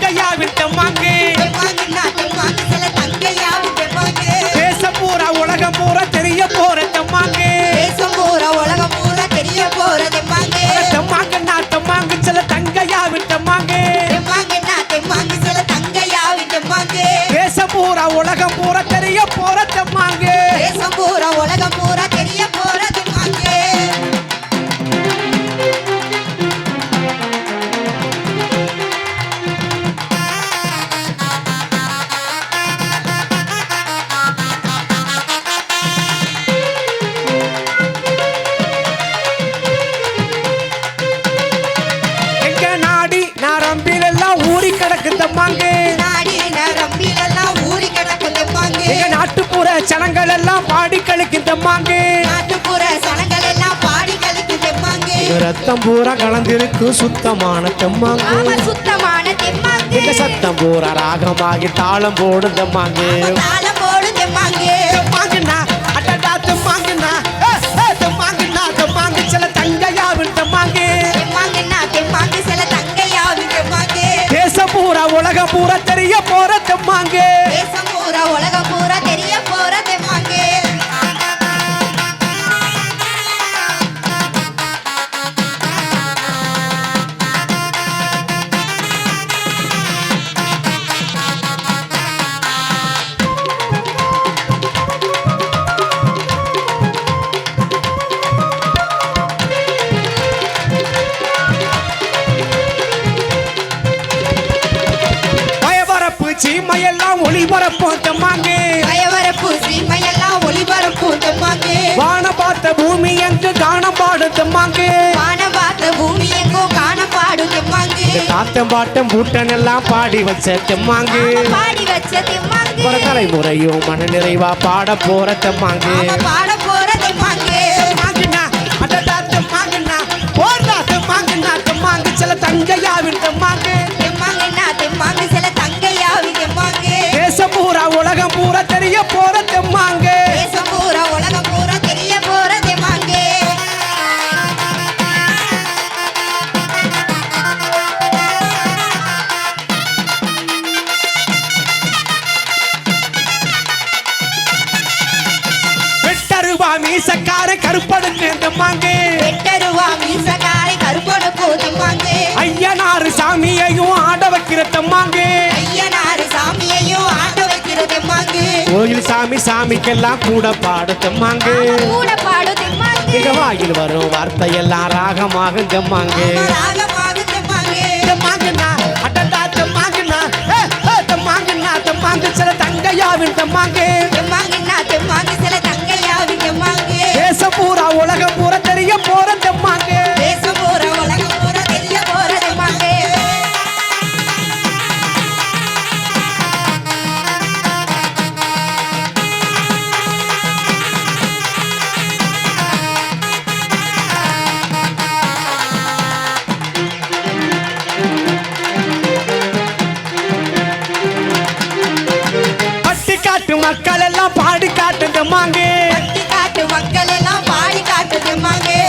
தங்கையா விட்ட மாங்கு தேச பூரா உலகம் பூரா தெரிய போற தம்மாங்கு. தேசம் பூரா உலகம் பூரா தெரிய போற தம்மாங்கு தம்மாங்க நான் தம்மாங்க சில தங்கையா விட்ட மாங்கு தேசம் பூரா உலகம் பூரா தெரிய போற தம்மாங்கு. தேசம் பூரா உலகம் பூரா சனங்கள் எல்லாம் பாடி கழிக்கும் தெம்மாங்க நாட்டுப்புற சனங்கள் எல்லாம் பாடி கழிக்குது மாங்கே. ரத்தம் பூரா கலந்திருக்கு சுத்தமான தெம்மாங்க. சுத்தமான தெம்மாங்கே. சத்தம் பூரா ராகமாகி தாளம் போடும் தெம்மாங்க. தாளம் போடுது மாங்கே தெம்மாங்கண்ணா அடடா தெம்மாங்கண்ணா. ஏ, ஏ, தெம்மாங்கண்ணா தெம்மாங்க சில தங்கையாவின் தெம்மாங்க. தெம்மாங்கன்னா தெம்மாங்கு சில தங்கையாவி தெம்மாங்கே. தேசம் பூரா உலகம் பூரா தெரிய போற தெம்மாங்க. தேசம் பூரா உலகம் சீமையெல்லாம் ஒளிபரப்போம் தெம்மாங்க பயவரப்பு சீமையெல்லாம் ஒளிபரப்பு தெம்மாங்கே வான பார்த்த பூமி எங்கு காணம் பாடும் தெம்மாங்க வானம் பார்த்த பூமி எங்கோ காணப்பாடு தெம்மாங்கே காத்தம் பாட்டம் பூட்டன் எல்லாம் பாடி வச்ச தெம்மாங்க பாடி வச்ச தெம்மாங்கே தலைமுறையும் மன நிறைவா பாட போற தெம்மாங்கே வெட்டருவா மீசக்கார கருப்படுக்கு தெம்மாங்க வெட்டருவா மீசக்காரை கருப்பனுக்கு தெம்மாங்கே சாமியையும் ஆட வைக்கிற தெம்மாங்க ஐயனாரு சாமியையும் ஆட்ட வைக்கிற தெம்மாங்கு கோயில் சாமி சாமிக்கெல்லாம் கூட பாடு தெம்மாங்க கூட பாடு தெம்மாங்கு மிக வாயில் வரும் வார்த்தையெல்லாம் ராகமாக தெம்மாங்க ராகமாக தெம்மாங்கு தெம்மாங்கண்ணா அடடா தெம்மாங்கண்ணா தெம்மாங்கண்ணா தெம்மாங்க சில தங்கையாவின் தெம்மாங்கு காட்டு மக்கள் எல்லாம் பாடி காட்டு தெம்மாங்க பட்டி காட்டு மக்கள் எல்லாம் பாடி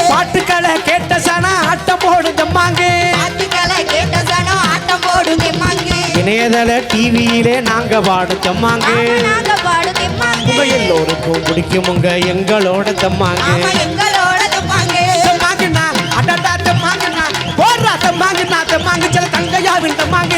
பாட்டுக்களை கேட்ட சனா ஆட்டம் போடு தெம்மாங்க பாட்டுக்களை கேட்ட சனம் ஆட்டம் போடு தெம்மாங்கு இணையதள டிவியிலே நாங்க பாடு தெம்மாங்க ஆமா, நாங்க பாடு தெம்மாங்கு உங்க எல்லோருக்கும் பிடிக்கும் உங்க எங்களோட தெம்மாங்க எங்களோட தெம்மாங்கு தெம்மாங்கண்ணா அடடா தெம்மாங்கண்ணா போடுறா தெம்மாங்கண்ணா தெம்மாங்க சில தங்கையாவின் தெம்மாங்க